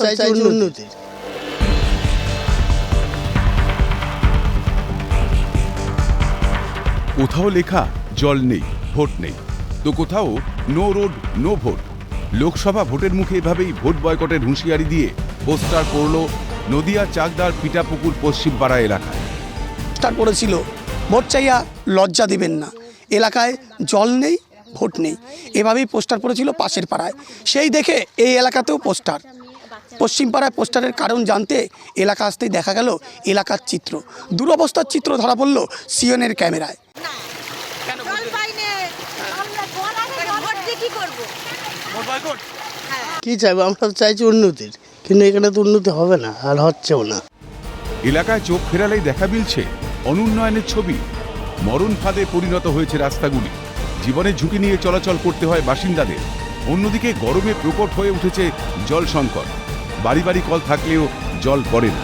চাইছি কোথাও লেখা জল নেই ভোট নেই তো কোথাও no road no vote Lok Sabha ভোটের মুখে এভাবেই ভোট বয়কটের হুঁশিয়ারি দিয়ে পোস্টার পড়ল নদিয়া চাকদার পিটাপুকুর পশ্চিমপাড়া এলাকায় পোস্টার পড়েছিল ভোট চাইয়া লজ্জা দিবেন না। এলাকায় জল নেই ভোট নেই। এভাবেই পোস্টার পড়েছিল পাশের পাড়ায়। সেই দেখে এই এলাকাতেও পোস্টার। পশ্চিম পাড়ায় পোস্টারের কারণ জানতে এলাকা আসতেই দেখা গেল এলাকার চিত্র। দুরবস্থার চিত্র ধরা পড়ল সিয়নের ক্যামেরায়। কি কি চাইব? আমরা চাইছি উন্নতির কিন্তু এখানে তো উন্নতি হবে না আর হচ্ছেও না। এলাকায় চোখ ফেরালেই দেখা মিলছে অনুন্নয়নের ছবি। মরণ ফাঁদে পরিণত হয়েছে রাস্তাগুলি। জীবনের ঝুঁকি নিয়ে চলাচল করতে হয় বাসিন্দাদের। অন্যদিকে গরমে প্রকট হয়ে উঠেছে জল সংকট বাড়ি বাড়ি কল থাকলেও জল পড়ে না।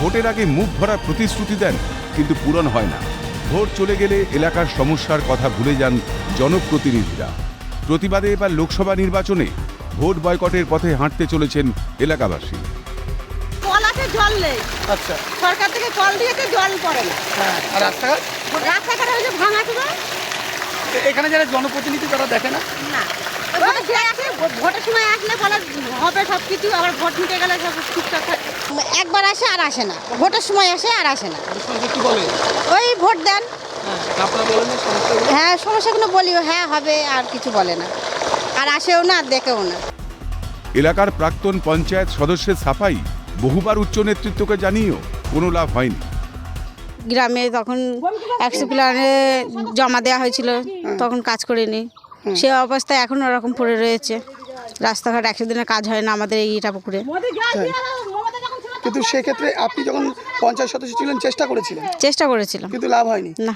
ভোটের আগে মুখ ভরা প্রতিশ্রুতি দেন কিন্তু পূরণ হয় না। ভোট চলে গেলে এলাকার সমস্যার কথা ভুলে যান জনপ্রতিনিধিরা। প্রতিবাদে এবার লোকসভা নির্বাচনে ভোট বয়কটের পথে হাঁটতে চলেছেন এলাকাবাসী। কল জল নেই। আচ্ছা। সরকার থেকে কল দিয়েছে জল পড়ে না। হ্যাঁ। রাস্তাঘাট? রাস্তাঘাট হয়েছে ভাঙা টুকু এখানে যারা জনপ্রতিনিধি তারা দেখে না? না। ভোটের সময় আসলে ভোটের সময় আসলে বলে হবে সব কিছু আবার ভোট নিতে গেলে সব ঠিকঠাক থাকে। একবার আসে আর আসে না। ভোটের সময় আসে আর আসে না। কি বলে ওই ভোট দেন। হ্যাঁ সমস্যাগুলো বলিও। হ্যাঁ হবে আর কিছু বলে না। আর আসেও না আর দেখেও না। এলাকার প্রাক্তন পঞ্চায়েত সদস্যের সাফাই বহুবার উচ্চ নেতৃত্বকে জানিয়েও কোনো লাভ হয়নি। গ্রামে তখন একশো প্ল্যানে জমা দেওয়া হয়েছিল তখন কাজ করিনি। সে অবস্থায় এখন ওরকম পড়ে রয়েছে। রাস্তাঘাট একশো দিনের কাজ হয় না আমাদের এই ইটা পুকুরে। কিন্তু সেক্ষেত্রে আপনি যখন পঞ্চায়েত সদস্য ছিলেন চেষ্টা করেছিলেন? চেষ্টা করেছিলাম। কিন্তু লাভ হয়নি? না।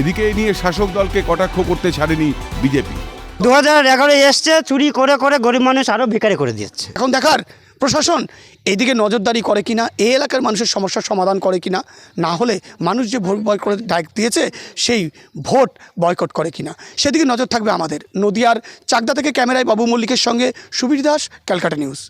এদিকে এই নিয়ে শাসক দলকে কটাক্ষ করতে ছাড়েনি বিজেপি। দু হাজার এগারো এসছে চুরি করে করে গরিব মানুষ আরও ভিখারি করে দিচ্ছে এখন দেখার প্রশাসন এদিকে নজরদারি করে কিনা, এই এলাকার মানুষের সমস্যার সমাধান করে কিনা, না হলে মানুষ যে ভোট বয়কট ডাক দিয়েছে, সেই ভোট বয়কট করে কিনা। সেদিকে নজর থাকবে আমাদের। নদিয়ার চাকদা থেকে ক্যামেরায় বাবু মল্লিকের সঙ্গে সুবীর দাস, ক্যালকাটা নিউজ।